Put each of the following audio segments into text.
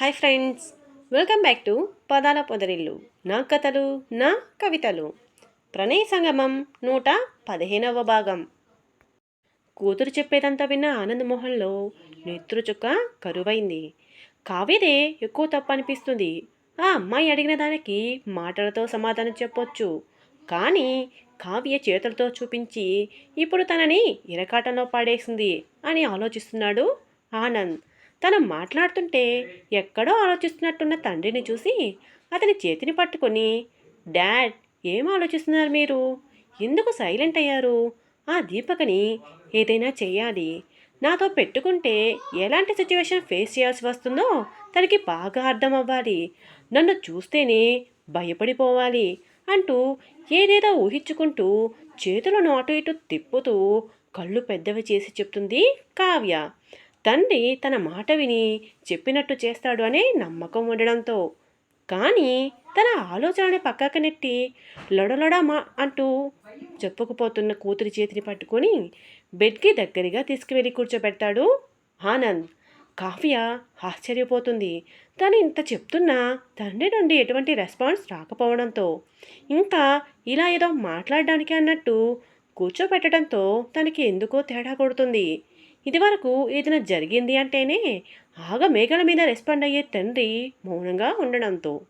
Hi friends welcome back to Padala Podarillu. నా కథలు నా కవితలు. ప్రణయ సంగమం నూట పదిహేనవ భాగం. కూతురు చెప్పేదంతా విన్న ఆనందమోహన్లో మొహంలో చుక్క కరువైంది. కావ్యదే ఎక్కువ తప్పు అనిపిస్తుంది. ఆ అమ్మాయి అడిగిన దానికి మాటలతో సమాధానం చెప్పొచ్చు. కానీ కావ్య చేతులతో చూపించి ఇప్పుడు తనని ఇరకాటంలో పాడేసింది అని ఆలోచిస్తున్నాడు ఆనంద్. తను మాట్లాడుతుంటే ఎక్కడో ఆలోచిస్తున్నట్టున్న తండ్రిని చూసి అతని చేతిని పట్టుకొని డాడ్ ఏం ఆలోచిస్తున్నారు మీరు? ఎందుకు సైలెంట్ అయ్యారు? ఆ దీపకని ఏదైనా చేయాలి నాతో పెట్టుకుంటే ఎలాంటి సిచ్యువేషన్ ఫేస్ చేయాల్సి వస్తుందో తనకి బాగా అర్థం అవ్వాలి. నన్ను చూస్తేనే భయపడిపోవాలి అంటూ ఏదేదో ఊహించుకుంటూ చేతులను అటు ఇటు తిప్పుతూ కళ్ళు పెద్దవి చేసి చెప్తుంది కావ్య. తండ్రి తన మాట విని చెప్పినట్టు చేస్తాడు అనే నమ్మకం ఉండడంతో. కానీ తన ఆలోచనని పక్కకు నెట్టి లొడలొడ మా అంటూ చెప్పుకుపోతున్న కూతురి చేతిని పట్టుకొని బెడ్కి దగ్గరగా తీసుకువెళ్ళి కూర్చోబెడతాడు ఆనంద్. కావ్య ఆశ్చర్యపోతుంది. తను ఇంత చెప్తున్నా తండ్రి నుండి ఎటువంటి రెస్పాన్స్ రాకపోవడంతో ఇంకా ఇలా ఏదో మాట్లాడడానికి అన్నట్టు కూర్చోబెట్టడంతో తనకి ఎందుకో తేడా కొడుతుంది. ఇదివరకు ఏదైనా జరిగింది అంటేనే ఆగ మేఘల మీద రెస్పాండ్ అయ్యే తండ్రి మౌనంగా ఉండడంతో.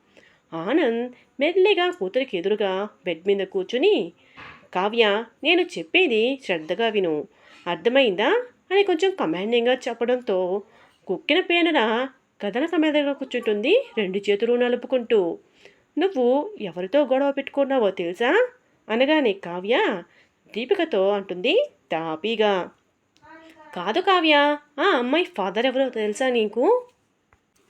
ఆనంద్ మెల్లిగా కూతురికి ఎదురుగా బెడ్ మీద కూర్చుని కావ్య నేను చెప్పేది శ్రద్ధగా విను. అర్థమైందా? అని కొంచెం కమాండింగ్గా చెప్పడంతో కుక్కిన పేనల కథన మీదగా కూర్చుంటుంది రెండు చేతులు నలుపుకుంటూ. నువ్వు ఎవరితో గొడవ పెట్టుకున్నావో తెలుసా? అనగానే కావ్య దీపికతో అంటుంది తాపీగా. కాదు కావ్య ఆ అమ్మాయి ఫాదర్ ఎవరో తెలుసా నీకు?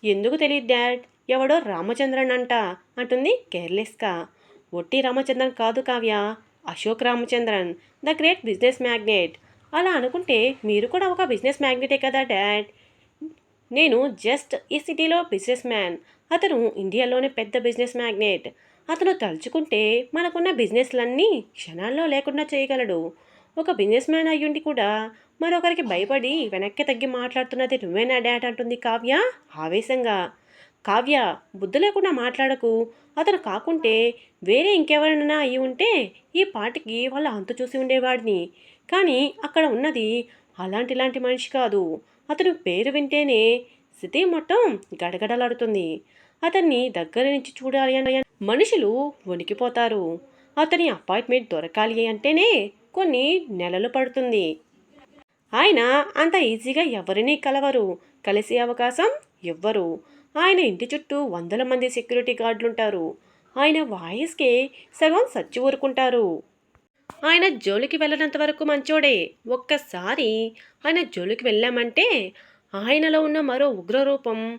ఎందుకు తెలియదు డాడ్? ఎవడో రామచంద్రన్ అంట అంటుంది కేర్లెస్గా. ఒట్టి రామచంద్రన్ కాదు Kavya Ashok Ramachandran the great business magnate. అలా అనుకుంటే మీరు కూడా ఒక బిజినెస్ మ్యాగ్నెటే కదా డాడ్? నేను జస్ట్ ఈ సిటీలో బిజినెస్ మ్యాన్. అతను ఇండియాలోనే పెద్ద బిజినెస్ మ్యాగ్నెట్. అతను తలుచుకుంటే మనకున్న బిజినెస్లన్నీ క్షణాల్లో లేకుండా చేయగలడు. ఒక బిజినెస్ మ్యాన్ అయ్యుండి కూడా మరొకరికి భయపడి వెనక్కి తగ్గి మాట్లాడుతున్నది నువ్వేనా డాడ్ అంటుంది కావ్య. ఆవేశంగా. కావ్య బుద్ధి లేకుండా మాట్లాడకు. అతను కాకుంటే వేరే ఇంకెవరైనా అయి ఉంటే ఈ పాటికి వాళ్ళ అంతు చూసి ఉండేవాడిని. కానీ అక్కడ ఉన్నది అలాంటి ఇలాంటి మనిషి కాదు. అతను పేరు వింటేనే స్థితి మొత్తం గడగడలాడుతుంది. అతన్ని దగ్గర నుంచి చూడాలి అని మనుషులు వణికిపోతారు. అతని అపాయింట్మెంట్ దొరకాలి అంటేనే కొన్ని నెలలు పడుతుంది. ఆయన అంత ఈజీగా ఎవరినీ కలవరు. కలిసే అవకాశం ఇవ్వరు ఆయన ఇంటి చుట్టూ వందల మంది సెక్యూరిటీ గార్డులుంటారు. ఆయన వాయిస్కే సగం సచ్చి ఊరుకుంటారు. ఆయన జోలికి వెళ్ళనంత వరకు మంచోడే. ఒక్కసారి ఆయన జోలికి వెళ్ళామంటే ఆయనలో ఉన్న మరో ఉగ్రరూపం.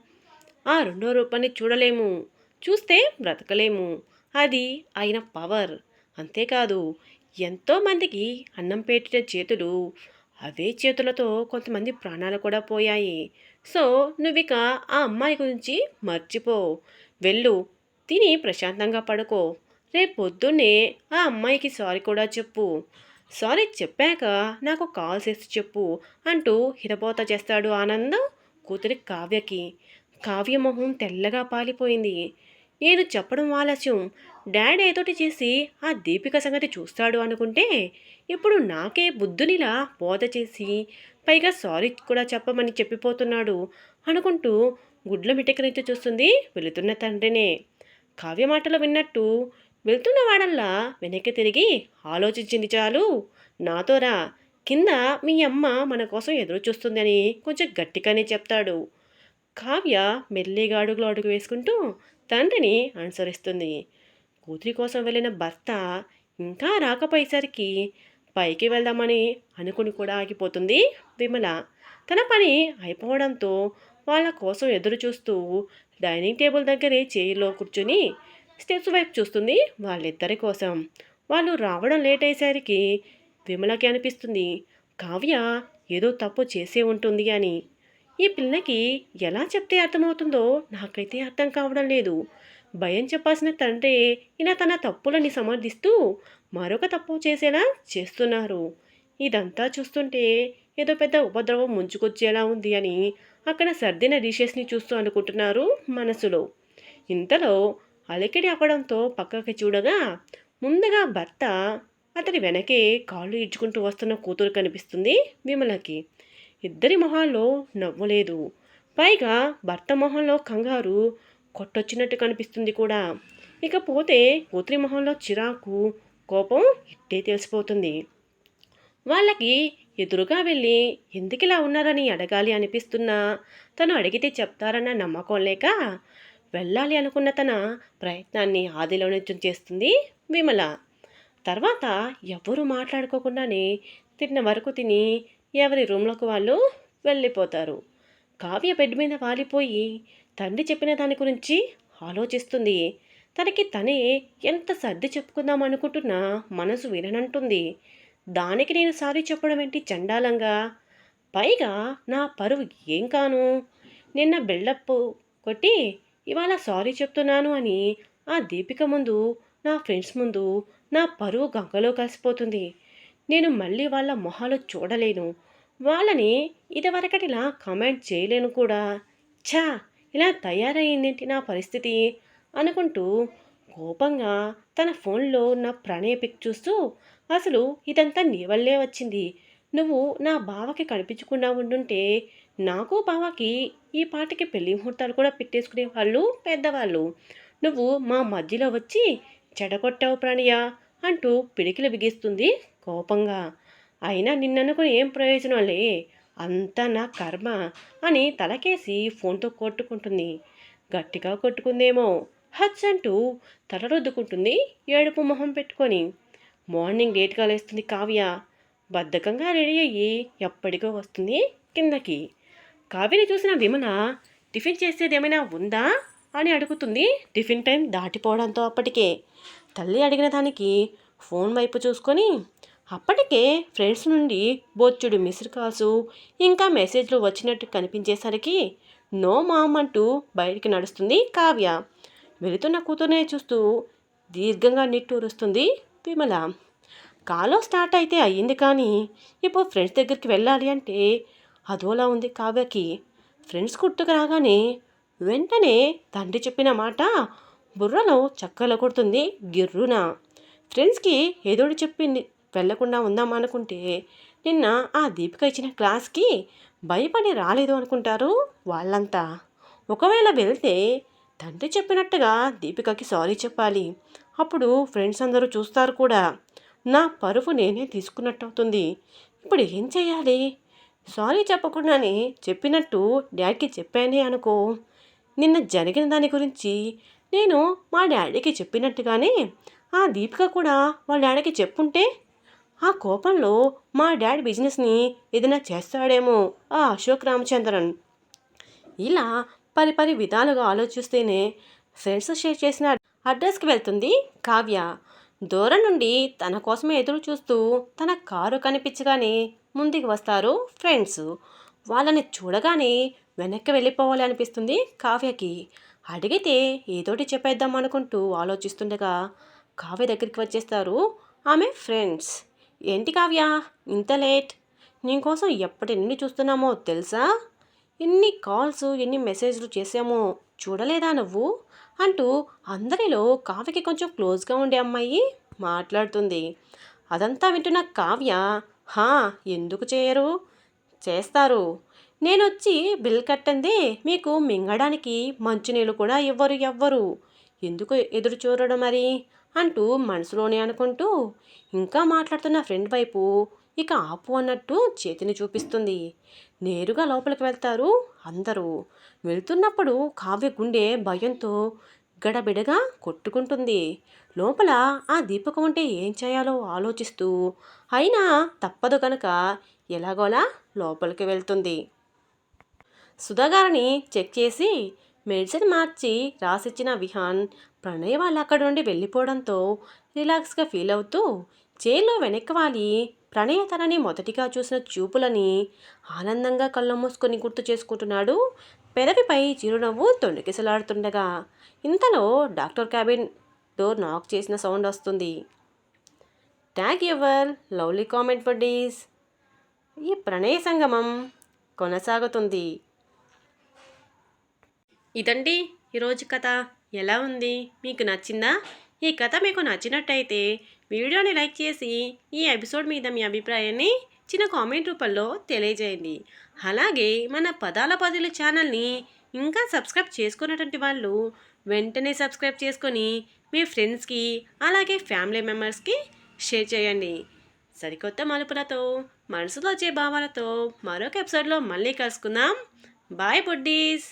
ఆ రెండో రూపాన్ని చూడలేము. చూస్తే బ్రతకలేము. అది ఆయన పవర్. అంతేకాదు ఎంతోమందికి అన్నం పెట్టిన చేతులు అవే చేతులతో కొంతమంది ప్రాణాలు కూడా పోయాయి. సో నువ్విక ఆ అమ్మాయి గురించి మర్చిపో. వెళ్ళు తిని ప్రశాంతంగా పడుకో. రేపు పొద్దున్నే ఆ అమ్మాయికి సారీ కూడా చెప్పు. సారీ చెప్పాక నాకు కాల్ చేసి చెప్పు అంటూ హిరబోత చేస్తాడు ఆనంద్ కూతురి కావ్యకి. కావ్య మొహం తెల్లగా పాలిపోయింది. నేను చెప్పడం ఆలస్యం. డాడీ ఏదోటి చేసి ఆ దీపిక సంగతి చూస్తాడు అనుకుంటే ఇప్పుడు నాకే బుద్ధునిలా బోధ చేసి పైగా సారీ కూడా చెప్పమని చెప్పిపోతున్నాడు అనుకుంటూ గుడ్ల మిటకనైతే చూస్తుంది వెళుతున్న తండ్రినే. కావ్య మాటలు విన్నట్టు వెళ్తున్న వాడల్లా వెనక్కి తిరిగి ఆలోచించింది చాలు. నాతోరా కింద మీ అమ్మ మన కోసం ఎదురు చూస్తుందని కొంచెం గట్టిగానే చెప్తాడు. కావ్య మెల్లిగా అడుగులు అడుగు వేసుకుంటూ తండ్రిని అనుసరిస్తుంది. కూతురి కోసం వెళ్ళిన భర్త ఇంకా రాకపోయేసరికి పైకి వెళ్దామని అనుకుని కూడా ఆగిపోతుంది విమల. తన పని అయిపోవడంతో వాళ్ళ కోసం ఎదురు చూస్తూ డైనింగ్ టేబుల్ దగ్గరే చైర్లో కూర్చుని స్టెప్స్ వైపు చూస్తుంది వాళ్ళిద్దరి కోసం. వాళ్ళు రావడం లేట్ అయ్యేసరికి విమలకి అనిపిస్తుంది కావ్య ఏదో తప్పు చేసే ఉంటుంది అని. ఈ పిల్లకి ఎలా చెప్తే అర్థమవుతుందో నాకైతే అర్థం కావడం లేదు. భయం చెప్పాల్సిన తండ్రి ఇలా తన తప్పులని సమర్థిస్తూ మరొక తప్పు చేసేలా చేస్తున్నారు. ఇదంతా చూస్తుంటే ఏదో పెద్ద ఉపద్రవం ముంచుకొచ్చేలా ఉంది అని అక్కడ సర్దిన డిషెస్ని చూస్తూ అనుకుంటున్నారు మనసులో. ఇంతలో అలికిడి అవ్వడంతో పక్కకి చూడగా ముందుగా భర్త అతడి వెనకే కాళ్ళు ఇడ్చుకుంటూ వస్తున్న కూతురు కనిపిస్తుంది విమలకి. ఇద్దరి మొహాల్లో నవ్వులేదు పైగా భర్త మొహంలో కంగారు కొట్టొచ్చినట్టు కనిపిస్తుంది కూడా. ఇకపోతే కూతురి మొహంలో చిరాకు కోపం ఇట్టే తెలిసిపోతుంది. వాళ్ళకి ఎదురుగా వెళ్ళి ఎందుకిలా ఉన్నారని అడగాలి అనిపిస్తున్నా? తను అడిగితే చెప్తారన్న నమ్మకం లేక వెళ్ళాలి అనుకున్న తన ప్రయత్నాన్ని ఆదిలోనే చేస్తుంది విమల. తర్వాత ఎవరు మాట్లాడుకోకుండానే తిన్న వరకు తిని ఎవరి రూమ్లోకి వాళ్ళు వెళ్ళిపోతారు. కావ్య బెడ్ మీద వాలిపోయి తండ్రి చెప్పిన దాని గురించి ఆలోచిస్తుంది. తనకి తనే ఎంత సర్ది చెప్పుకుందాం అనుకుంటున్నా మనసు విననంటుంది. దానికి నేను సారీ చెప్పడం ఏంటి చండాలంగా? పైగా నా పరువు ఏం కాను? నిన్న బిల్డప్ కొట్టి ఇవాళ సారీ చెప్తున్నాను అని ఆ దీపిక ముందు నా ఫ్రెండ్స్ ముందు నా పరువు గంగలో కలిసిపోతుంది. నేను మళ్ళీ వాళ్ళ మొహాలు చూడలేను. వాళ్ళని ఇదివరకటిలా కమెంట్ చేయలేను కూడా. ఛా! ఇలా తయారయ్యిందేంటి నా పరిస్థితి? అనుకుంటూ కోపంగా తన ఫోన్లో నా ప్రణయ పిక్ చూస్తూ అసలు ఇదంతా నీ వల్లే వచ్చింది? నువ్వు నా బావకి కనిపించకుండా ఉండుంటే నాకు బావకి ఈ పాటికి పెళ్ళి ముహూర్తాలు కూడా పెట్టేసుకునే వాళ్ళు పెద్దవాళ్ళు. నువ్వు మా మధ్యలో వచ్చి చెడగొట్టావు ప్రణయ అంటూ పిడికిలు బిగిస్తుంది కోపంగా. అయినా నిన్ననుకుని ఏం ప్రయోజనంలే అంతా నా కర్మ అని తలకేసి ఫోన్తో కొట్టుకుంటుంది. గట్టిగా కొట్టుకుందేమో. హచ్ అంటూ తల రుద్దుకుంటుంది ఏడుపు మొహం పెట్టుకొని. మార్నింగ్ లేట్గా లేస్తుంది కావ్య. బద్ధకంగా రెడీ అయ్యి ఎప్పటికో వస్తుంది కిందకి. కావ్యని చూసిన విమల టిఫిన్ చేసేది ఏమైనా ఉందా? అని అడుగుతుంది. టిఫిన్ టైం దాటిపోవడంతో అప్పటికే తల్లి అడిగిన దానికి ఫోన్ వైపు చూసుకొని అప్పటికే ఫ్రెండ్స్ నుండి బొచ్చుడు మిస్డ్ కాల్స్ ఇంకా మెసేజ్లు వచ్చినట్టు కనిపించేసరికి నో మామ్ అంటూ బయటికి నడుస్తుంది కావ్య. వెళుతున్న కూతురునే చూస్తూ దీర్ఘంగా నిట్టూరుస్తుంది విమల. కాలో స్టార్ట్ అయితే అయ్యింది కానీ ఇప్పుడు ఫ్రెండ్స్ దగ్గరికి వెళ్ళాలి అంటే అదోలా ఉంది కావ్యకి. ఫ్రెండ్స్ గుర్తుకు రాగానే వెంటనే తండ్రి చెప్పిన మాట బుర్రలో చక్కలు కొడుతుంది గిర్రున. ఫ్రెండ్స్కి ఏదోడు చెప్పింది వెళ్ళకుండా ఉందాం అనుకుంటే నిన్న ఆ దీపిక ఇచ్చిన క్లాస్కి భయపడి రాలేదు అనుకుంటారు వాళ్ళంతా. ఒకవేళ వెళ్తే తండ్రి చెప్పినట్టుగా దీపికకి సారీ చెప్పాలి. అప్పుడు ఫ్రెండ్స్ అందరూ చూస్తారు కూడా. నా పరువు నేనే తీసుకున్నట్టు అవుతుంది ఇప్పుడు ఏం చేయాలి? సారీ చెప్పకుండానే చెప్పినట్టు డాడీకి చెప్పానే అనుకో. నిన్న జరిగిన దాని గురించి నేను మా డాడీకి చెప్పినట్టుగానే ఆ దీపిక కూడా వాళ్ళ డాడీకి చెప్పుంటే ఆ కోపంలో మా డాడీ బిజినెస్ని ఏదైనా చేస్తాడేమో ఆ అశోక్ రామచంద్రన్. ఇలా పరి పరి విధాలుగా ఆలోచిస్తేనే ఫ్రెండ్స్ షేర్ చేసిన అడ్రస్కి వెళ్తుంది కావ్య. దూరం నుండి తన కోసమే ఎదురు చూస్తూ తన కారు కనిపించగానే ముందుకు వస్తారు ఫ్రెండ్స్. వాళ్ళని చూడగానే వెనక్కి వెళ్ళిపోవాలి అనిపిస్తుంది కావ్యకి. అడిగితే ఏదోటి చెప్పేద్దాం అనుకుంటూ ఆలోచిస్తుండగా కావ్య దగ్గరికి వచ్చేస్తారు ఆమె ఫ్రెండ్స్. ఏంటి కావ్య? ఇంత లేట్. నీకోసం ఎప్పటి నుండి చూస్తున్నామో తెలుసా? ఎన్ని కాల్స్ ఎన్ని మెసేజ్లు చేసామో చూడలేదా నువ్వు? అంటూ అందరిలో కావ్యకి కొంచెం క్లోజ్గా ఉండే అమ్మాయి మాట్లాడుతుంది. అదంతా వింటున్న కావ్య హా ఎందుకు చేయరు? చేస్తారు. నేను వచ్చి బిల్ కట్టందే మీకు మింగడానికి మంచినీళ్ళు కూడా ఇవ్వరు ఎవ్వరు. ఎందుకు ఎదురు చూడడం మరి? అంటూ మనసులోనే అనుకుంటూ ఇంకా మాట్లాడుతున్న ఫ్రెండ్ వైపు ఇక ఆపు అన్నట్టు చేతిని చూపిస్తుంది. నేరుగా లోపలికి వెళ్తారు అందరూ. వెళ్తున్నప్పుడు కావ్య గుండె భయంతో గడబిడగా కొట్టుకుంటుంది. లోపల ఆ దీపకం ఉంటే ఏం చేయాలో ఆలోచిస్తూ అయినా తప్పదు కనుక ఎలాగోలా లోపలికి వెళ్తుంది. సుధాగారిని చెక్ చేసి మెడిసిన్ మార్చి రాసిచ్చిన విహాన్ ప్రణయ్ వాళ్ళు అక్కడ నుండి వెళ్ళిపోవడంతో రిలాక్స్గా ఫీల్ అవుతూ జైల్లో వెనక్కి వాలి ప్రణయ తనని మొదటిగా చూసిన చూపులని ఆనందంగా కళ్ళు మూసుకొని గుర్తు చేసుకుంటున్నాడు. పెదవిపై చిరునవ్వు తొణికిసలాడుతుండగా ఇంతలో డాక్టర్ క్యాబిన్ డోర్ నాక్ చేసిన సౌండ్ వస్తుంది. Tag ever lovely comment for these ఈ ప్రణయ సంగమం కొనసాగుతుంది. ఇదండి ఈరోజు కథ. ఎలా ఉంది? మీకు నచ్చిందా? ఈ కథ మీకు నచ్చినట్టయితే వీడియోని లైక్ చేసి ఈ ఎపిసోడ్ మీద మీ అభిప్రాయాన్ని చిన్న కామెంట్ రూపంలో తెలియజేయండి. అలాగే మన పదాల పదుల ఛానల్ని ఇంకా సబ్స్క్రైబ్ చేసుకున్నటువంటి వాళ్ళు వెంటనే సబ్స్క్రైబ్ చేసుకొని మీ ఫ్రెండ్స్కి అలాగే ఫ్యామిలీ మెంబర్స్కి షేర్ చేయండి. సరికొత్త మలుపులతో మనసులో వచ్చే భావాలతో మరొక ఎపిసోడ్లో మళ్ళీ కలుసుకుందాం. Bye buddies!